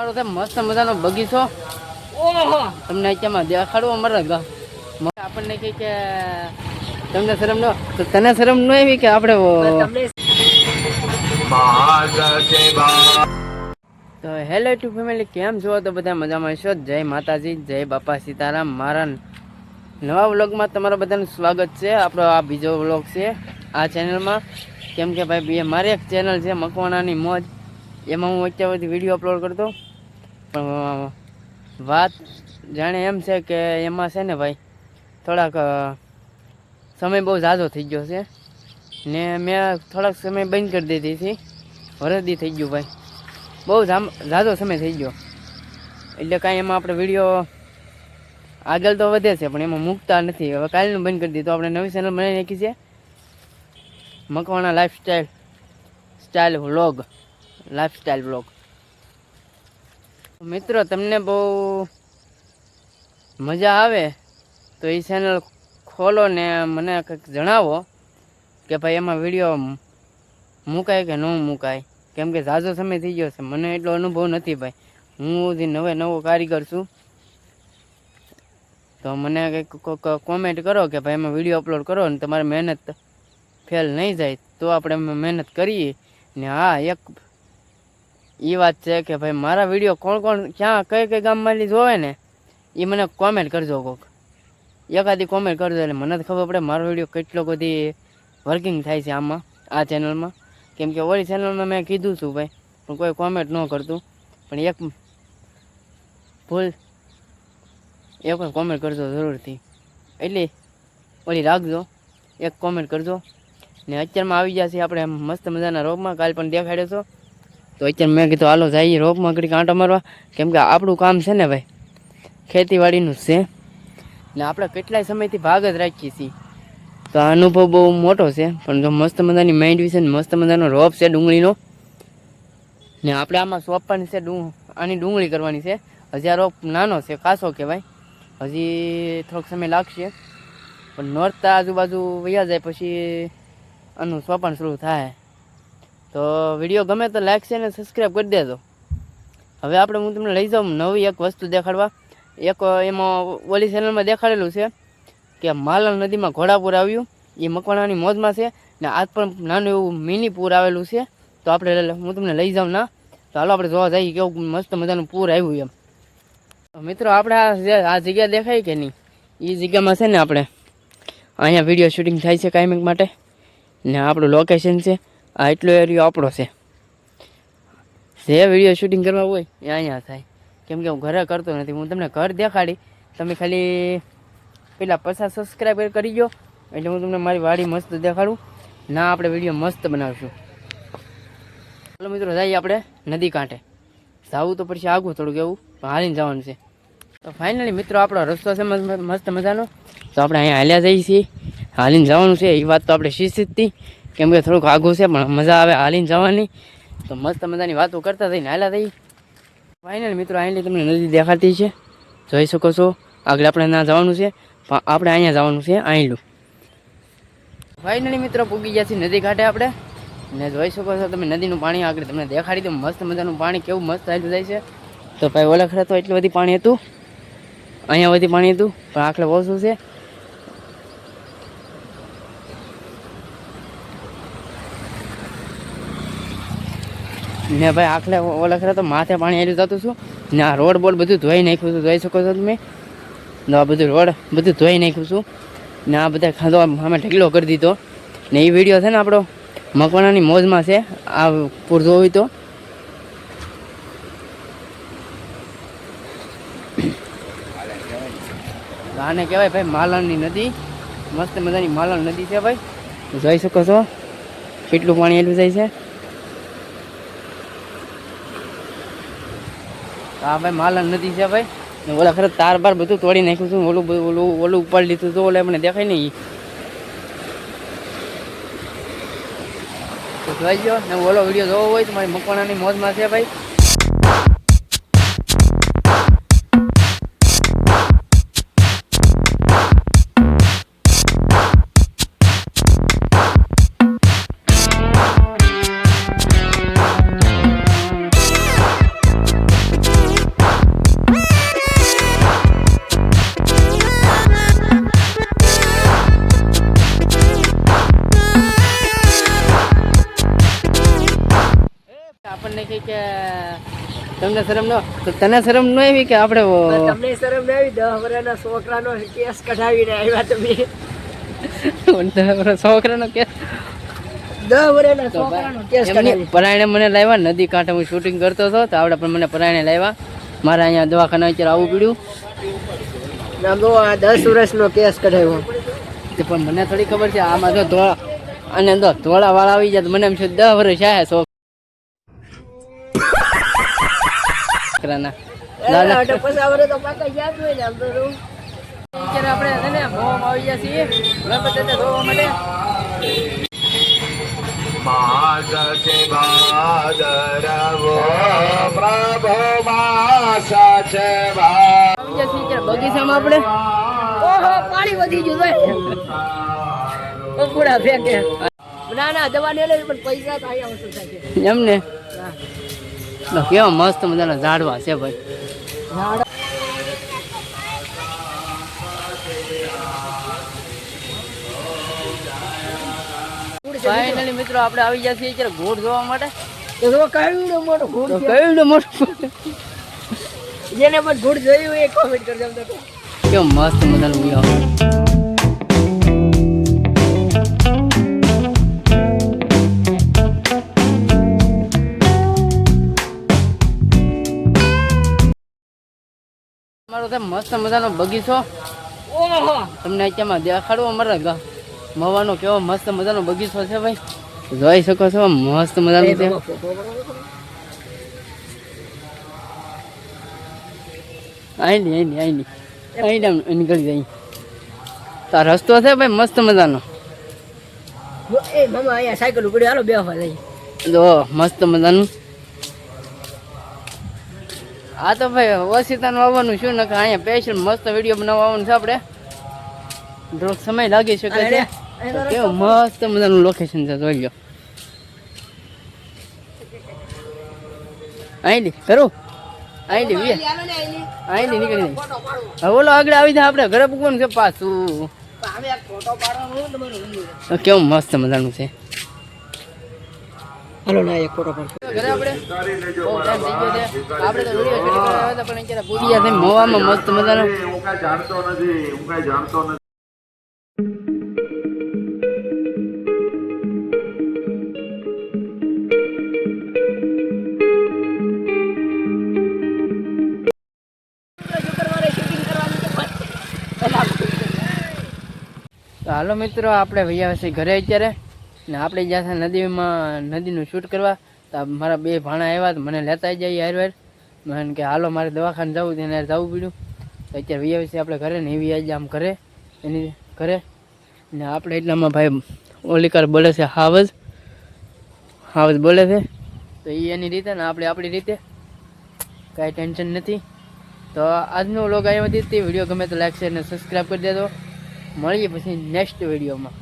અમારો છે મસ્ત મજાનો બગીચો. ઓહો. તમને અત્યારમાં દેખાડવો અમારા ગા આપણને કહે કે તમને શરમ ન તો તને શરમ ન આવી કે આપણે તો હેલો ટુ ફેમિલી કેમ છો? તો બધા મજામાં છો? જય માતાજી જય બાપા સીતારામ. મારા નવા વ્લોગમાં તમારા બધાનું સ્વાગત છે. આપણો આ બીજો વ્લોગ છે આ ચેનલમાં કેમ કે ભાઈ બે મારી એક ચેનલ છે મકવાણાની મોજ. એમાં હું અત્યાર સુધી વીડિયો અપલોડ કરતો પણ, વાત જાણે એમ છે કે એમાં છે ને ભાઈ, થોડાક સમય બહુ ઝાઝો થઈ ગયો છે. ને મેં થોડાક સમય બંધ કરી દીધી હતી વરદી થઈ ગયું ભાઈ. બહુ ઝાઝો સમય થઈ ગયો. એટલે કાંઈ એમાં આપણે વીડિયો આગળ તો વધે છે, પણ એમાં મૂકતા નથી. હવે કાલનું બંધ કરી દીધું. આપણે નવી ચેનલ બનાવી નાખી છે. Makwana lifestyle style vlog lifestyle vlog મિત્રો, તમને બહુ મજા આવે તો એ ચેનલ ખોલો ને મને કંઈક જણાવો કે ભાઈ એમાં વીડિયો મુકાય કે ન મુકાય? કેમ કે ઝાઝો સમય થઈ ગયો છે. મને એટલો અનુભવ નથી ભાઈ. હું જે નવે નવો કારીગર છું. તો મને કંઈક કોમેન્ટ કરો કે ભાઈ એમાં વીડિયો અપલોડ કરો ને તમારે મહેનત ફેલ નહીં જાય તો આપણે મહેનત કરીએ. ને હા, એક એ વાત છે કે ભાઈ, મારા વીડિયો કોણ કોણ ક્યાં કઈ કઈ ગામમાંથી જોવે ને એ મને કોમેન્ટ કરજો કોક. એકાદી કોમેન્ટ કરજો એટલે મને ખબર પડે મારો વીડિયો કેટલો બધી વર્કિંગ થાય છે આમાં, આ ચેનલમાં કેમ કે ઓલી ચેનલમાં મેં કીધું છું ભાઈ, પણ કોઈ કોમેન્ટ ન કરતું. પણ એક ભૂલ, એક કોમેન્ટ કરજો જરૂરથી. એટલે ઓલી રાખજો, એક કોમેન્ટ કરજો. ને અત્યારમાં આવી ગયા છે આપણે મસ્ત મજાના રોગમાં. કાલ પણ દેખાડ્યો છો. તો અત્યારે મેં કીધું, હાલો, જઈએ રોપમાં ઘડી કાંટો મારવા. કેમ કે આપણું કામ છે ને ભાઈ, ખેતીવાડીનું છે. ને આપણે કેટલાય સમયથી ભાગ જ રાખીએ છીએ. તો આ અનુભવ બહુ મોટો છે, પણ જો મસ્ત મજાની માઇન્ડ વિશે મસ્ત મજાનો રોપ છે ડુંગળીનો, ને આપણે આમાં સોંપવાની છે ડું, આની ડુંગળી કરવાની છે. હજી આ રોપ નાનો છે કાસો કહેવાય. હજી થોડોક સમય લાગશે. પણ નોરતા આજુબાજુ વૈયા જાય પછી આનું સોંપણ શરૂ થાય. તો વીડિયો ગમે તો લાઈક છે ને સબસ્ક્રાઈબ કરી દેજો. હવે આપણે, હું તમને લઈ જાઉં નવી એક વસ્તુ દેખાડવા. એક એમાં ઓલી ચેનલમાં દેખાડેલું છે કે માલણ નદીમાં ઘોડાપુર આવ્યું. એ મકવાણાની મોજમાં છે ને આજ પણ નાનું એવું મિની પૂર આવેલું છે. તો આપણે હું તમને લઈ જાઉં ના. તો હાલો આપણે જોવા જઈએ કેવું મસ્ત મજાનું પૂર આવ્યું એમ. મિત્રો, આપણે આ જે, આ જગ્યા દેખાય કે નહીં? એ જગ્યામાં છે ને આપણે. અહીંયા વીડિયો શૂટિંગ થાય છે કાયમિક માટે. ને આપણું લોકેશન છે. આ એટલો એરિયો આપણો છે. જે વીડિયો શૂટિંગ કરવા હોય, એ અહીંયા થાય. કેમ કે હું ઘરે કરતો નથી, હું તમને ઘર દેખાડી, તમે ખાલી પેલા પચાસ સબસ્ક્રાઈબર કરી ગયો, એટલે હું તમને મારી વાડી મસ્ત દેખાડું. ના, આપણે વીડિયો મસ્ત બનાવશું. ચાલો મિત્રો, જઈએ આપણે નદી કાંઠે. જવું તો પછી આગું થોડુંક એવું હાલીને જવાનું છે. તો ફાઇનલી મિત્રો, આપણો રસ્તો છે મસ્ત- મજાનો. તો આપણે અહીંયા હાલ્યા જઈએ છીએ. હાલીને જવાનું છે, એ વાત તો આપણે હતી કેમ કે થોડુંક આઘું છે, પણ મજા આવે હાલીને જવાની. તો મસ્ત મજાની વાતો કરતા થઈને હાલ્યા થઈ. ફાઇનલ મિત્રો અહીંથી તમને નદી દેખાતી છે. જોઈ શકો છો, આગળ આપણે ના જવાનું છે, પણ આપણે અહીંયા જવાનું છે અહીંલું ફાઇનલી મિત્રો, પૂગી ગયા છીએ નદી કાંઠે આપણે. ને જોઈ શકો છો તમે નદીનું પાણી આગળ તમને દેખાડી દઉં. મસ્ત મજાનું પાણી, કેવું મસ્ત ચાલ્યું જાય છે. તો ભાઈ ઓલા તો એટલું બધી પાણી હતું. અહીંયા બધી પાણી હતું, પણ આખલે ઓછું છે. ને ભાઈ આખલે ઓળખરે તો માથે પાણી આવી જતું છું ને આ રોડ બોડ બધું ધોઈ નાખ્યું છું જોઈ શકો છો તમે? ને આ બધું રોડ બધું ધોઈ નાખ્યું છું ને આ બધા ખાધો અમે ઢગલો કરી દીધો. ને એ વીડિયો છે ને આપણો? મકવાણાની મોજમાં છે. આ પૂરતો હોય તો. આને કહેવાય ભાઈ માલણની નદી. મસ્ત મજાની માલણ નદી છે ભાઈ. જોઈ શકો છો? કેટલું પાણી એટલું જાય છે. હા ભાઈ માલ નદી છે ભાઈ ને ઓલા ખરે તાર બાર બધું તોડી નાખ્યું છું, ઓલું ઓલું ઓલું ઉપાડી લીધું હતું ઓલે મને દેખાય નહીં. તો જોઈ ગયો ને ઓલો વીડિયો જોવો હોય તો મારી મકવાણાની મોજમાં છે ભાઈ કે તમને શરમ ન તો તને શરમ ન આવી કે આપણે તમને શરમ ન આવી? દસ વર્ષના છોકરાનો કેસ કઢાવીને આવ્યા તમે. છોકરાનો કે દસ વર્ષના છોકરાનો કેસ પરાયણે મને લાવ્યા નદી કાંઠે હું શૂટિંગ કરતો હતો તો આપણે પણ મને પરાયણે લાવ્યા. મારે અહીંયા દવાખાના અત્યારે આવવું પડ્યું. આ દસ વર્ષનો કેસ કઢાવ્યો. પણ મને થોડી ખબર છે આમાં જો ધોળા અને ધોળા વાળા આવી જાય તો મને એમ છે દસ વર્ષ આયા છોકરાના બગીચામાં આપણે. ઓહો પાણી વધી ગયું ના ના દવા ને પણ પૈસા તો થાય છે. એમને. તો કેવા મસ્ત મજાના ઝાડવા છે ભાઈ. ફાઇનલી મિત્રો આપણે આવી ગયા છીએ અત્યારે ઘોડ જોવા માટે. કયું મોટો તો કયું જેને પણ ઘૂંટ જોયું હોય એ કોમેન્ટ કરજો કેવું મસ્ત મજાનું અમારો તો મસ્ત મજાનો બગીચો? ઓહો. તમને અત્યારમાં દેખાડવો અમારા મવાનો કેવો મસ્ત મજાનો બગીચો છે ભાઈ. જોઈ શકો છો મસ્ત મજાનો છે. આઈની આઈની આઈની. અહીં આમ નીકળી જાય. તો આ રસ્તો છે ભાઈ મસ્ત મજાનો. એ મામા અહીંયા સાયકલ ઉપડી હાલો બે જો મસ્ત મજાનું. આ તો ભાઈ ઓશિતાનું આવવાનું શું? નકા અહીંયા સ્પેશિયલ મસ્ત વીડિયો બનાવવા આવવાનું છે આપણે. થોડોક સમય લાગી શકે છે. કેવું મસ્ત મજાનું લોકેશન છે જોઈ લો આઈલી કરું વીએ. આઈલી નીકળી હવે ઓલો આગળ આવી જાય આપણે ઘરે પૂકવાનું છે પાછું. કેવું મસ્ત મજાનું છે. હાલો ના એક ફોટો પડશે. ઘરે આપણે બહુ ટાઈમ થઈ ગયો છે. આપણે તો વીડિયો શૂટિંગ કરવા આવ્યા હતા પણ અત્યારે પૂરી ગયા છે મોવામાં મસ્ત મજાનો હું કઈ જાણતો નથી હું કઈ જાણતો નથી. શુક્રવારે શૂટિંગ કરવાની છે તો હાલો મિત્રો આપણે ભૈયા ઘરે અત્યારે ને આપણે જ્યાં નદીમાં નદીનું શૂટ કરવા. મારા બે ભાણા આવ્યા તો મને લેતા જઈએ હાર વાર. મને કે, હાલો, મારે દવાખાને જવું તેને એને જવું પડ્યું. તો અત્યારે ભૈયા છે આપણે ઘરે ને એવી આજે આમ કરે એની ઘરે. ને આપણે એટલામાં ભાઈ ઓલિકાર બોલે છે હાવજ. હાવજ બોલે છે. તો એ એની રીતે ને આપણે આપણી રીતે. કાંઈ ટેન્શન નથી. તો આજનો વ્લોગ આવ્યો હતી તે વીડિયો ગમે તો લાઈક, શેર અને સબસ્ક્રાઈબ કરી દેજો. મળીએ પછી નેક્સ્ટ વિડીયોમાં.